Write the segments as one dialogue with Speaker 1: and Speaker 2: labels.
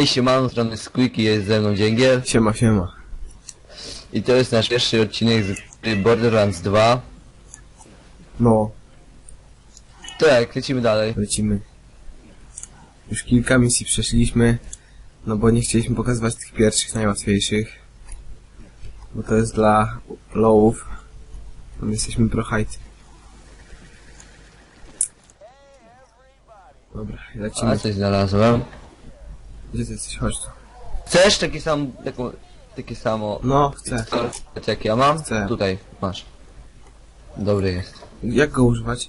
Speaker 1: Hej, siemano, z strony Squeaky, jest ze mną Dzięgiel
Speaker 2: Siema, siema.
Speaker 1: i to jest nasz pierwszy odcinek z gry Borderlands 2.
Speaker 2: No,
Speaker 1: To jak, lecimy dalej.
Speaker 2: lecimy. Już kilka misji przeszliśmy, no bo nie chcieliśmy pokazywać tych pierwszych, najłatwiejszych. Bo to jest dla lowów. A My jesteśmy pro height. Dobra,
Speaker 1: A
Speaker 2: lecimy.
Speaker 1: coś znalazłem.
Speaker 2: Gdzie ty jesteś? Chodź tu.
Speaker 1: Chcesz taki sam, taką, takie samo
Speaker 2: No, chcę.
Speaker 1: jak ja mam?
Speaker 2: Chcę.
Speaker 1: Tutaj, masz. Dobry jest.
Speaker 2: Jak go używać?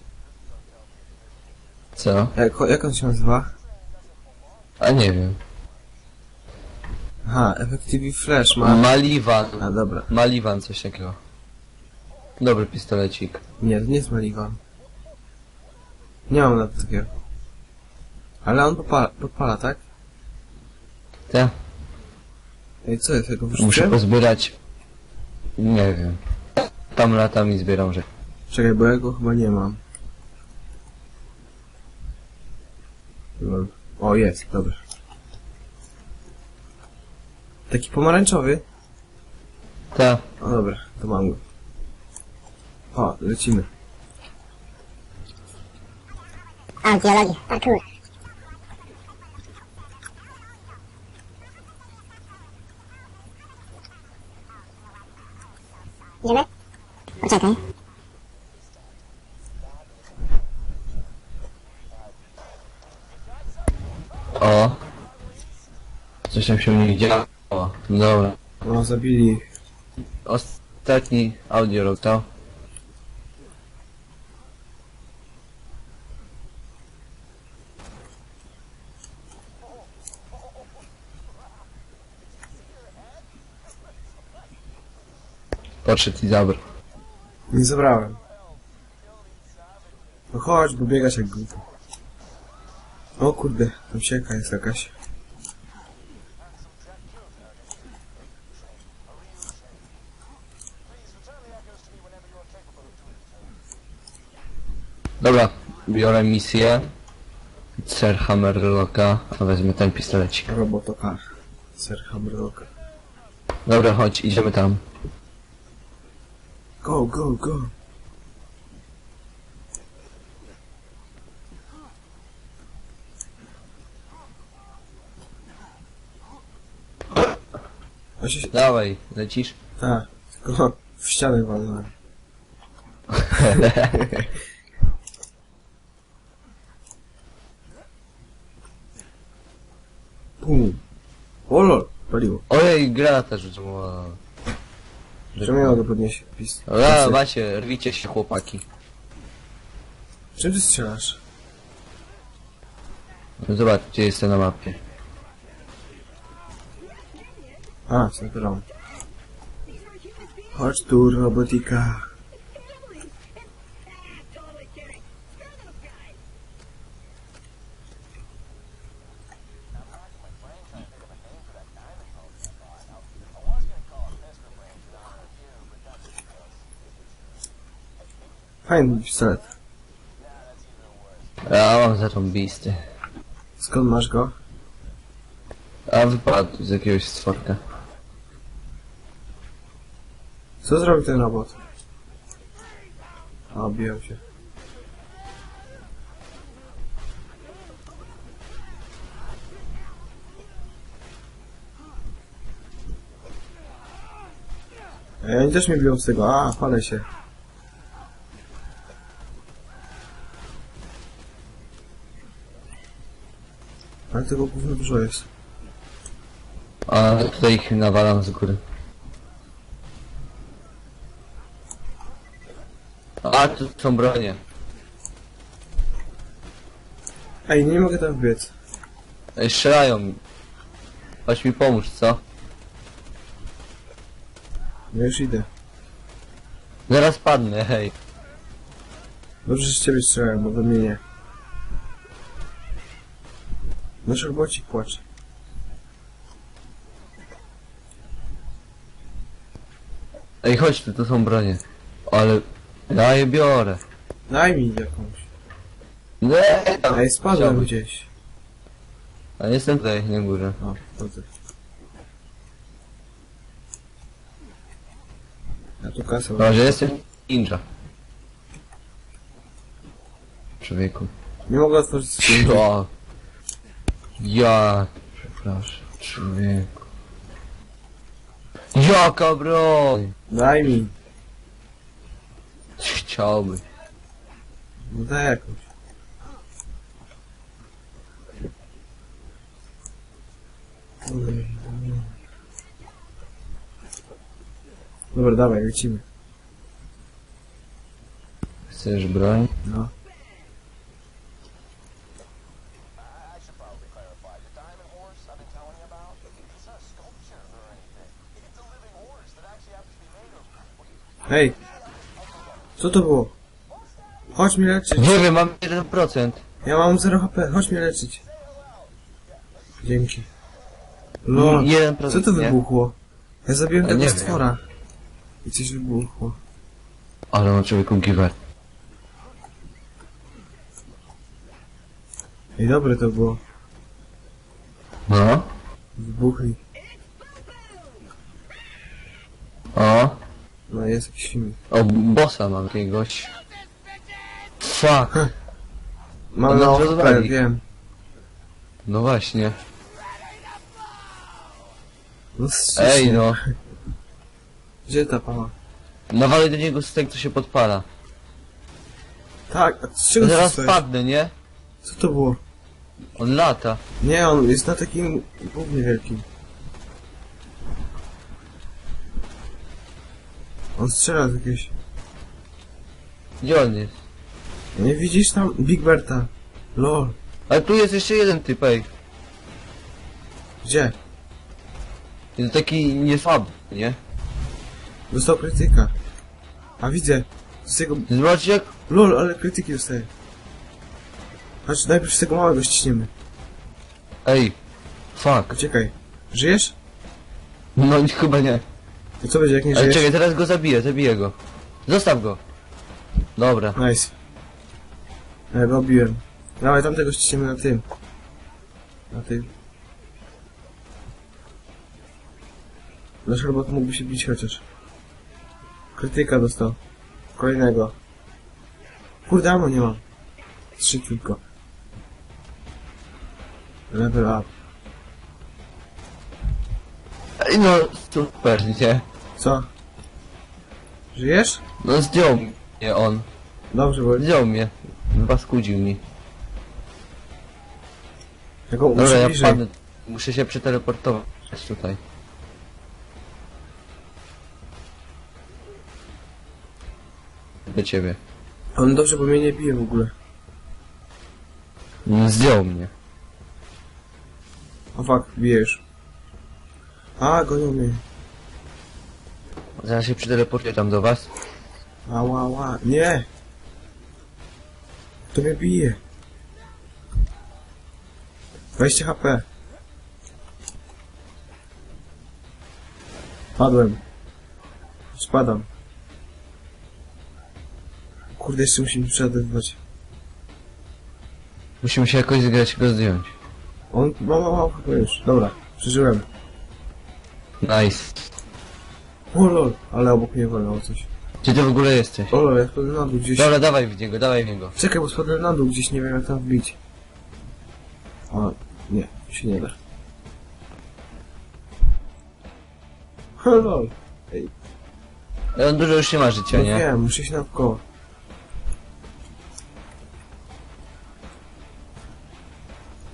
Speaker 1: Co?
Speaker 2: Jak, jak on się nazywa?
Speaker 1: A nie wiem.
Speaker 2: Aha, Effective Flash ma...
Speaker 1: Maliwan.
Speaker 2: A, dobra.
Speaker 1: Maliwan, coś takiego. Dobry pistolecik.
Speaker 2: Nie, to nie jest Maliwan. Nie mam na to takiego. Ale on podpala tak? Ej, co jest? Tego
Speaker 1: Muszę pozbierać. Nie wiem. Tam latam i zbieram rzeczy.
Speaker 2: Czekaj, bo ja go chyba nie mam. Lol. O, jest, dobra. Taki pomarańczowy?
Speaker 1: Te.
Speaker 2: O, dobra, to mam go. O, lecimy.
Speaker 3: Archeologia, parkour. Idziemy? Poczekaj.
Speaker 1: O. Coś tam się nie działo. Dobra.
Speaker 2: No, zabili.
Speaker 1: Ostatni audio rok to. Podszedł i zabrał.
Speaker 2: Nie zabrałem. No chodź, bo biegasz jak głupio. O kurde, tam sieka jest jakaś.
Speaker 1: Dobra, biorę misję. Sir Hammerlocka, a wezmę ten pistolecik.
Speaker 2: Robotokar. Ser Hammerlocker.
Speaker 1: Dobra, chodź, idziemy tam.
Speaker 2: Go, go, go. A się...
Speaker 1: Dawaj, lecisz?
Speaker 2: Tak, tylko w ścianę walnąłem. Pum. O lol, paliło.
Speaker 1: Ojej, granata rzuciła.
Speaker 2: Czemu ja mogę podnieść pis?
Speaker 1: Dobra, macie, rwicie się chłopaki.
Speaker 2: Czym ty strzelasz?
Speaker 1: No Zobacz, gdzie jestem na mapie.
Speaker 2: A, snajperą. Chodź tu, robotika. Fajny pistolet.
Speaker 1: Ja mam zarąbisty.
Speaker 2: Skąd masz go?
Speaker 1: A wypadł z jakiegoś stworka.
Speaker 2: Co zrobił ten robot? A, biją się. Ej, oni też mnie biją z tego. A, palę się. Tego gówno dużo jest.
Speaker 1: A tutaj ich nawalam z góry. A, tu są bronie.
Speaker 2: Ej, nie mogę tam wbiec.
Speaker 1: Ej, strzelają mi. Chodź mi pomóż, co?
Speaker 2: Ja już idę.
Speaker 1: Zaraz padnę, hej.
Speaker 2: Dobrze, że z ciebie strzelałem, bo we mnie nie. Nasz robocik płacze.
Speaker 1: Ej, chodź tu, to są bronie. Ale ja je biorę.
Speaker 2: Daj mi jakąś.
Speaker 1: Nie, tam.
Speaker 2: Ej, spadłem
Speaker 1: Chciałbym.
Speaker 2: gdzieś.
Speaker 1: A jestem tutaj, na górze.
Speaker 2: O, to ty. Ja tu kasę
Speaker 1: Chyba, że jestem ninja. Człowieku.
Speaker 2: Nie mogę otworzyć skrzynki.
Speaker 1: Co? Ja... Przepraszam, człowieku. Jaka broń?
Speaker 2: Daj mi.
Speaker 1: Chciałby.
Speaker 2: No daj jakąś. Dobra, dawaj, lecimy.
Speaker 1: Chcesz broń?
Speaker 2: No. Hej! Co to było? Chodź mnie leczyć.
Speaker 1: Nie wiem, mam 1%.
Speaker 2: Ja mam 0 HP, chodź mnie leczyć. Dzięki.
Speaker 1: 1%,
Speaker 2: co to
Speaker 1: nie?
Speaker 2: wybuchło? Ja zabiłem tego
Speaker 1: nie wiem.
Speaker 2: stwora. I coś wybuchło.
Speaker 1: Ale mam człowieku giver.
Speaker 2: Ej, dobre to było.
Speaker 1: No.
Speaker 2: Wybuchli.
Speaker 1: O.
Speaker 2: No jest jakiś.
Speaker 1: O, bossa mam jakiegoś. Fuck.
Speaker 2: Mam na
Speaker 1: rozwali.
Speaker 2: wiem.
Speaker 1: No właśnie.
Speaker 2: No.
Speaker 1: Ej no.
Speaker 2: Gdzie ta pała?
Speaker 1: Nawalę do niego z tego, co się podpala.
Speaker 2: Tak, a z czego ty
Speaker 1: Zaraz
Speaker 2: stoisz?
Speaker 1: padnę, nie?
Speaker 2: Co to było?
Speaker 1: On lata.
Speaker 2: Nie, on jest na takim gównie wielkim. On strzela z jakiegoś...
Speaker 1: Gdzie on jest?
Speaker 2: Nie widzisz tam Big Berta? Lol.
Speaker 1: Ale tu jest jeszcze jeden typ, ej.
Speaker 2: Gdzie?
Speaker 1: Jest taki niefab, nie?
Speaker 2: Dostał krytyka. A widzę. Z tego...
Speaker 1: Zobaczcie jak...
Speaker 2: Lol, ale krytyki dostaje. Chodź, najpierw z tego małego ściśniemy.
Speaker 1: Ej. Fuck.
Speaker 2: Uciekaj. Żyjesz?
Speaker 1: No chyba nie.
Speaker 2: I co będzie jak nie
Speaker 1: Ale
Speaker 2: żyjesz?
Speaker 1: czekaj, teraz go zabiję, zabiję go. Zostaw go. Dobra.
Speaker 2: Nice. Ja go obiłem. Dawaj, tamtego ściśniemy na tym. Na tym. Nasz robot mógłby się bić chociaż. Krytyka dostał. Kolejnego. Kurde, ammo nie mam. Trzy tylko. Level up.
Speaker 1: Ej no, super, nie?
Speaker 2: Co? Żyjesz?
Speaker 1: No zdjął mnie on.
Speaker 2: Dobrze, bo
Speaker 1: Zdjął mnie. Baskudził mi.
Speaker 2: ja go
Speaker 1: Dobra, ja
Speaker 2: bliżej.
Speaker 1: padnę. Muszę się przeteleportować tutaj. Do ciebie.
Speaker 2: On dobrze, bo mnie nie bije w ogóle.
Speaker 1: No, Zdjął mnie.
Speaker 2: O fuck, bijesz. A, gonią mnie.
Speaker 1: Zaraz się przeteleportuję tam do was.
Speaker 2: Ała, ała. Nie! To mnie bije. 20 HP. Padłem. Spadam. Kurde, jeszcze musimy przeładowywać.
Speaker 1: Musimy się jakoś zgrać go zdjąć.
Speaker 2: On ma mało HP już. Dobra, przeżyłem.
Speaker 1: Nice.
Speaker 2: O lol, ale obok mnie wolno coś.
Speaker 1: Gdzie ty w ogóle jesteś?
Speaker 2: O lol, ja spadłem na dół gdzieś.
Speaker 1: Dobra, dawaj w niego, dawaj w niego.
Speaker 2: Czekaj, bo spadłem na dół gdzieś, nie wiem jak tam wbić. O, nie, się nie da. O lol.
Speaker 1: Ale on dużo już nie ma życia,
Speaker 2: No
Speaker 1: nie?
Speaker 2: wiem, muszę się naokoło.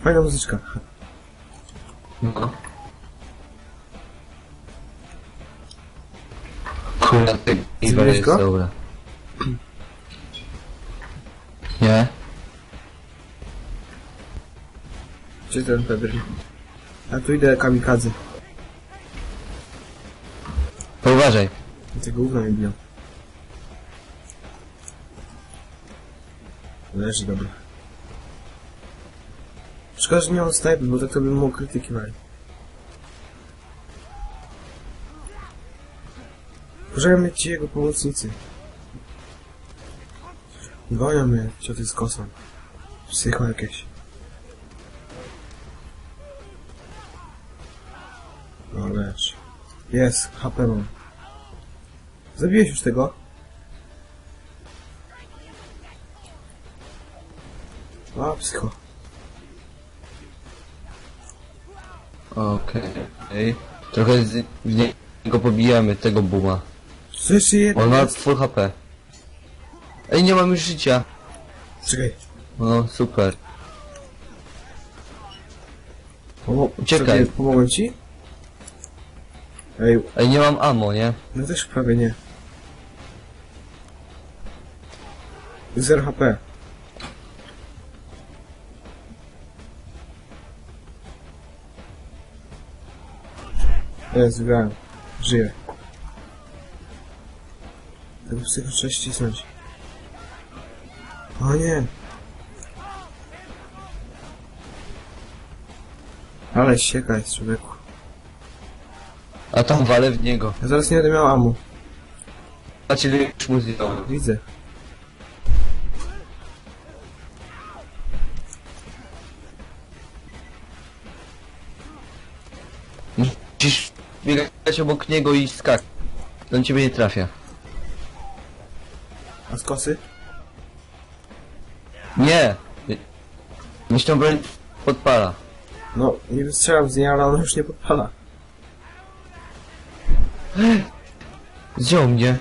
Speaker 2: Fajna muzyczka.
Speaker 1: No. Kurde, ty Iwer
Speaker 2: Zrobiłeś
Speaker 1: jest
Speaker 2: go?
Speaker 1: dobra. Nie?
Speaker 2: Gdzie ten Pedro? Ja tu idę kamikadze.
Speaker 1: To uważaj.
Speaker 2: Tego gówna mi biją. Leży, dobra. Szkoda, że nie mam snajpy, bo tak to bym mógł krytyki mali. Pożegnamy ci jego pomocnicy. Gonią mnie, cioty z kosą. Psycho jakieś. No lecz. Jest, HP mam. Zabiłeś już tego? A, psycho.
Speaker 1: Okej. Trochę z w niego pobijamy tego buma.
Speaker 2: Jeszcze jedno?
Speaker 1: On ma full HP. Ej, nie mam już życia.
Speaker 2: Czekaj.
Speaker 1: No, super.
Speaker 2: Pomo-
Speaker 1: Uciekaj.
Speaker 2: sobie Pomogłem ci? Ej,
Speaker 1: Ej, nie mam ammo, nie?
Speaker 2: no też prawie nie. Zero HP. Jest, wygrałem. Żyję. Tego psycho trzeba ścisnąć. O nie! Ale ścieka jest człowieku.
Speaker 1: A tam walę w niego.
Speaker 2: Ja zaraz nie będę miał amu.
Speaker 1: Ile już mu.
Speaker 2: Widzę.
Speaker 1: Musisz biegać obok niego i skak. On ciebie nie trafia.
Speaker 2: A z kosy?
Speaker 1: Nie! Myślę, broń podpala.
Speaker 2: No, nie strzelam z niej, ale ona już nie podpala.
Speaker 1: Zdjął mnie.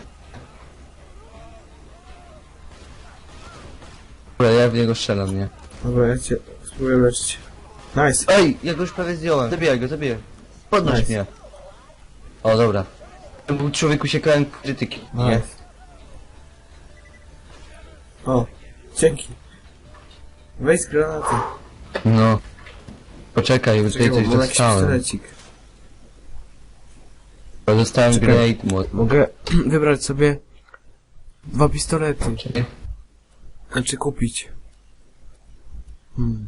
Speaker 1: Dobra, ja w niego strzelam, nie?
Speaker 2: Dobra, ja cię spróbuję leczyć. Nice.
Speaker 1: Ej, ja go już prawie zdjąłem. Zabijaj go, zabijaj. Podnoś
Speaker 2: Nice.
Speaker 1: mnie. O, dobra. Był człowiek usiekałem krytyki. Nie.
Speaker 2: O, dzięki. Weź z granaty.
Speaker 1: No. Poczekaj, bo tutaj
Speaker 2: Czekaj,
Speaker 1: coś
Speaker 2: bo mam jakiś
Speaker 1: dostałem.
Speaker 2: pistolecik.
Speaker 1: Bo Dostałem
Speaker 2: Czekaj.
Speaker 1: grenade mod.
Speaker 2: Mogę wybrać sobie dwa pistolety.
Speaker 1: Czekaj.
Speaker 2: Znaczy kupić. Hmm.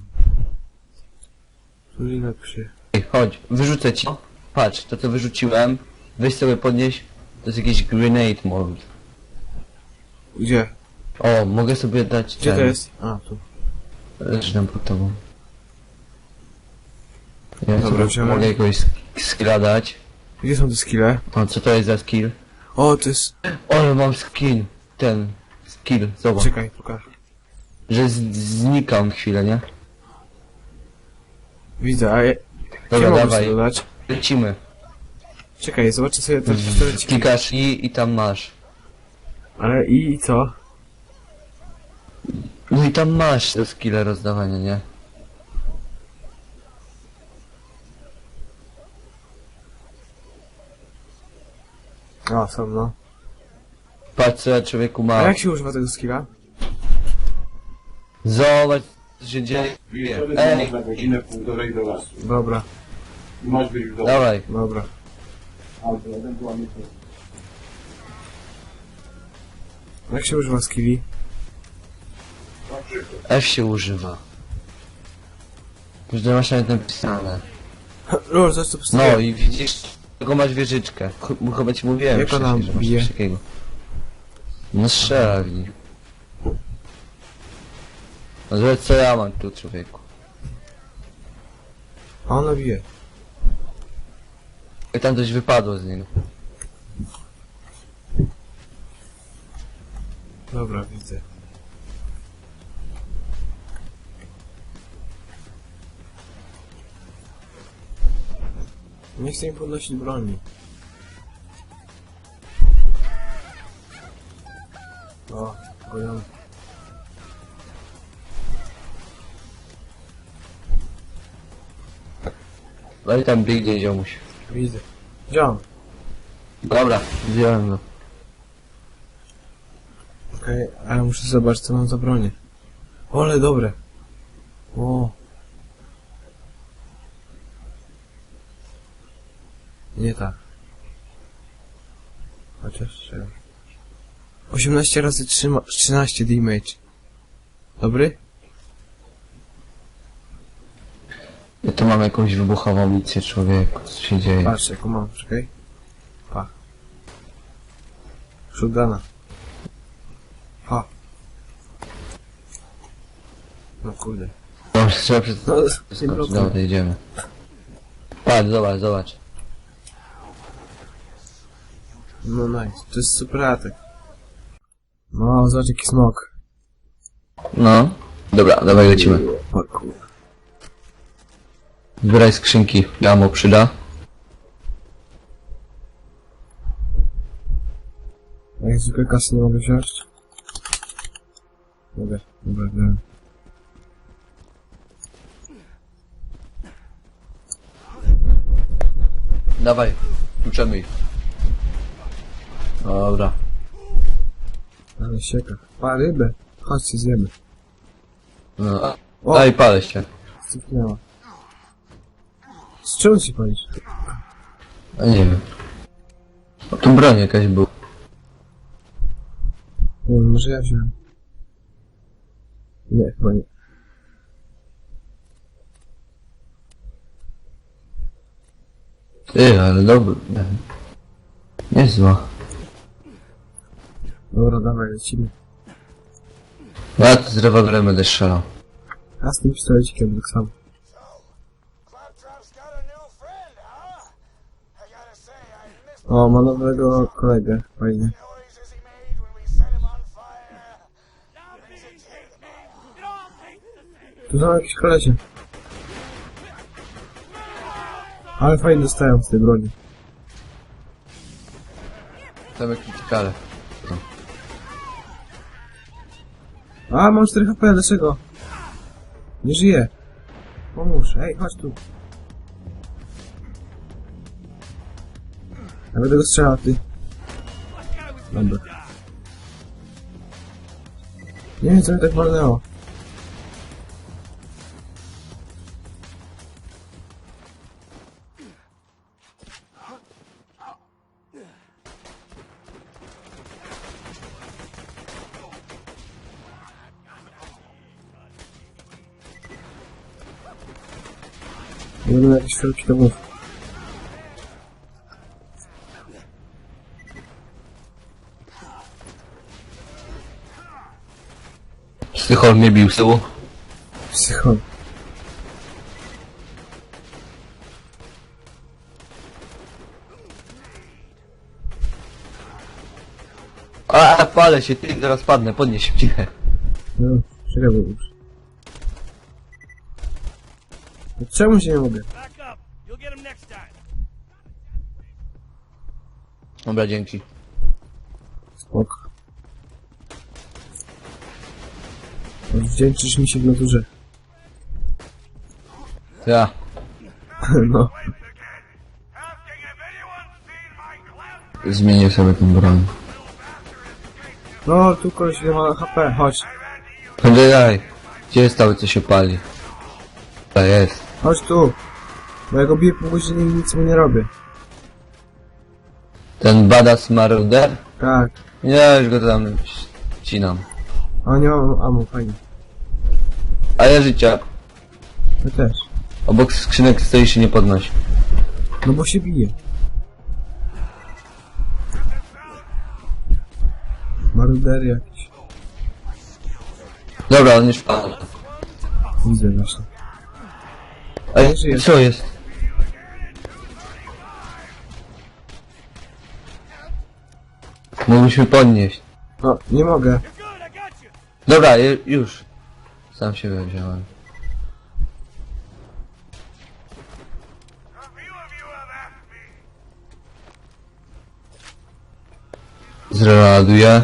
Speaker 2: Który lepszy?
Speaker 1: Ej, chodź, wyrzucę ci. Patrz, to co wyrzuciłem, weź sobie podnieś, to jest jakiś grenade mod.
Speaker 2: Gdzie?
Speaker 1: O, mogę sobie dać
Speaker 2: Gdzie to
Speaker 1: ten.
Speaker 2: jest? A, tu.
Speaker 1: Leży tam pod tobą. Ja
Speaker 2: Dobra,
Speaker 1: sobie
Speaker 2: wziąłem.
Speaker 1: mogę jakiegoś sk- skilla dać.
Speaker 2: Gdzie są te skille?
Speaker 1: O, co to jest za skill?
Speaker 2: O, to jest...
Speaker 1: O, ale mam skin. Ten skill, zobacz.
Speaker 2: Czekaj, pokaż.
Speaker 1: Że z- znikam chwilę, nie?
Speaker 2: Widzę, a ja...
Speaker 1: Dobra,
Speaker 2: Gdzie mogę
Speaker 1: dawaj.
Speaker 2: sobie dodać?
Speaker 1: Lecimy.
Speaker 2: Czekaj, zobaczę sobie te pistoleciki.
Speaker 1: Klikasz i i tam masz.
Speaker 2: Ale i, i co?
Speaker 1: No i tam masz te skille rozdawania, nie?
Speaker 2: A, są no.
Speaker 1: Patrz co ja człowieku
Speaker 2: A
Speaker 1: ma.
Speaker 2: jak się używa tego skilla?
Speaker 1: Zobacz co się dzieje. Ej,
Speaker 4: Ej. na godzinę, półtorej do lasu.
Speaker 2: Dobra,
Speaker 4: I masz być w domu.
Speaker 1: dawaj.
Speaker 2: dobra.
Speaker 4: Albo ewentualnie to.
Speaker 2: Jak się używa skilli?
Speaker 1: F się używa. Już masz nawet napisane.
Speaker 2: Lol, coś postawiłem.
Speaker 1: No i widzisz, tylko masz wieżyczkę. Ch- Chyba ci mówiłem
Speaker 2: Jak ona
Speaker 1: wcześniej, że masz
Speaker 2: bije?
Speaker 1: coś takiego. No strzela w nich. No zobacz co ja mam tu człowieku.
Speaker 2: A ona bije.
Speaker 1: I tam coś wypadło z niego.
Speaker 2: Dobra, widzę. Nie chcę mi podnosić broni. O, goniony.
Speaker 1: No i tam biegnie ziomuś.
Speaker 2: Widzę. Działa.
Speaker 1: Dobra, wziąłem go.
Speaker 2: Okej, ale muszę zobaczyć co mam za bronię. O, ale dobre. O. Nie tak. Chociaż strzelam. 18 razy 3 ma- 13 damage. Dobry?
Speaker 1: Ja tu mam jakąś wybuchową misję człowieku. Co się dzieje?
Speaker 2: Patrz jaką mam, czekaj. Pa. Shotguna. Pa. No kurde.
Speaker 1: No, trzeba przed...
Speaker 2: No,
Speaker 1: dobra, idziemy. Patrz, zobacz, zobacz.
Speaker 2: No nice. To jest super atak. No, zobacz jaki smok.
Speaker 1: No. Dobra, dawaj lecimy.
Speaker 2: O kur...
Speaker 1: Zbieraj skrzynki. Ja mu przyda.
Speaker 2: A jak zwykle kasy nie mogę wziąć? Mogę. Dobra, wziąłem.
Speaker 1: Dawaj. Kluczemy ich. Dobra.
Speaker 2: Ale sieka. Pa, rybę. Chodźcie, zjemy.
Speaker 1: No, a-
Speaker 2: O!
Speaker 1: daj palę się.
Speaker 2: Zniknęła. Z czego ci palisz?
Speaker 1: A nie wiem. O, tu broń jakaś była.
Speaker 2: Nie wiem, może ja wziąłem. Nie, chyba nie.
Speaker 1: Ty, ale dobry. Niezła.
Speaker 2: Dobra, dawaj, lecimy.
Speaker 1: Ja to z rewolwerem będę strzelał.
Speaker 2: A z tym pistolecikiem tak samo. O, ma nowego kolegę. Fajnie. Tu są jakieś kolesie. Ale fajnie dostają z tej broni.
Speaker 1: Same krytykale.
Speaker 2: A, mam 4 HP, dlaczego? Nie żyję. Pomóż, ej, chodź tu. Ja będę go strzelał, ty. Dobra. Nie wiem, co mi tak walnęło. Jakieś wszelkie domów.
Speaker 1: Psychol mnie bił z tyłu.
Speaker 2: Psychol.
Speaker 1: A, palę się, ty, zaraz padnę, podnieś ciche.
Speaker 2: No, czekaj, bo już. No Czemu się nie mogę?
Speaker 1: Dobra, dzięki.
Speaker 2: Spoko. Wdzięczysz mi się w naturze.
Speaker 1: Ja.
Speaker 2: no.
Speaker 1: Zmienię sobie tę broń.
Speaker 2: No, tu koleś nie ma HP, chodź.
Speaker 1: Daj. Gdzie jest cały, co się pali? To jest.
Speaker 2: Chodź tu. Bo ja go biję pół godziny i nic mu nie robię.
Speaker 1: Ten badass maruder?
Speaker 2: Tak.
Speaker 1: Ja już go tam ścinam.
Speaker 2: A nie mam ammo, fajnie.
Speaker 1: A ja życia.
Speaker 2: Ja też.
Speaker 1: Obok skrzynek stoi się nie podnosi.
Speaker 2: No bo się bije. Marudery jakieś.
Speaker 1: Dobra, on już padł.
Speaker 2: Widzę właśnie. Żyje.
Speaker 1: co jest? Mogliśmy podnieść.
Speaker 2: No, nie mogę.
Speaker 1: Dobra, ju- już. Sam siebie wziąłem. Zreloaduję.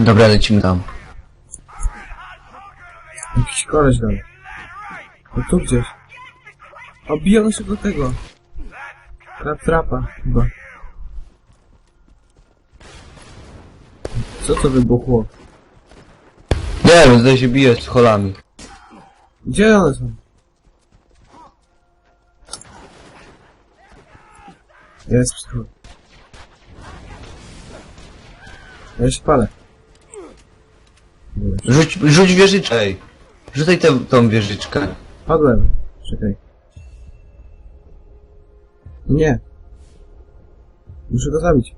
Speaker 1: Dobra, lecimy tam.
Speaker 2: Jakiś koleś dalej. No tu gdzieś. O, biją naszego tego. Trapa, chyba. Co to wybuchło?
Speaker 1: Nie wiem, zdaje się bije z holami.
Speaker 2: Gdzie one są? Jest psychol. Ja się palę.
Speaker 1: Rzuć, rzuć wieżyczkę. Ej. Rzucaj tę, tą wieżyczkę.
Speaker 2: Padłem. Czekaj. Nie. Muszę go zabić.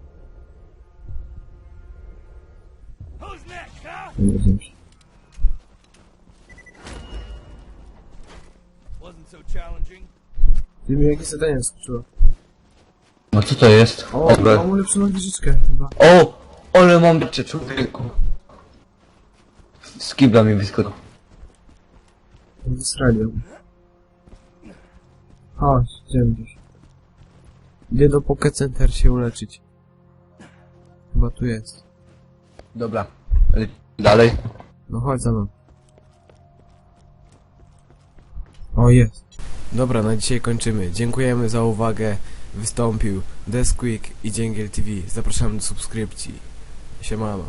Speaker 2: Nie rozumiem się.
Speaker 5: Wasn't so challenging.
Speaker 2: Ty mi jakieś zadanie skoczyło.
Speaker 1: No co to jest?
Speaker 2: O,
Speaker 1: Obe.
Speaker 2: mam ulepszoną wieżyczkę chyba.
Speaker 1: O! Ale mam bicie człowieku. Z kibla mi wyskoczył.
Speaker 2: Z radią. Chodź, idziemy gdzieś. Idę do Pocket Center się uleczyć. Chyba tu jest.
Speaker 1: Dobra. Dalej.
Speaker 2: No chodź za mną. O, jest. Dobra, na dzisiaj kończymy. Dziękujemy za uwagę. Wystąpił Desquick i Dzięgiel TV. Zapraszamy do subskrypcji. Siemano.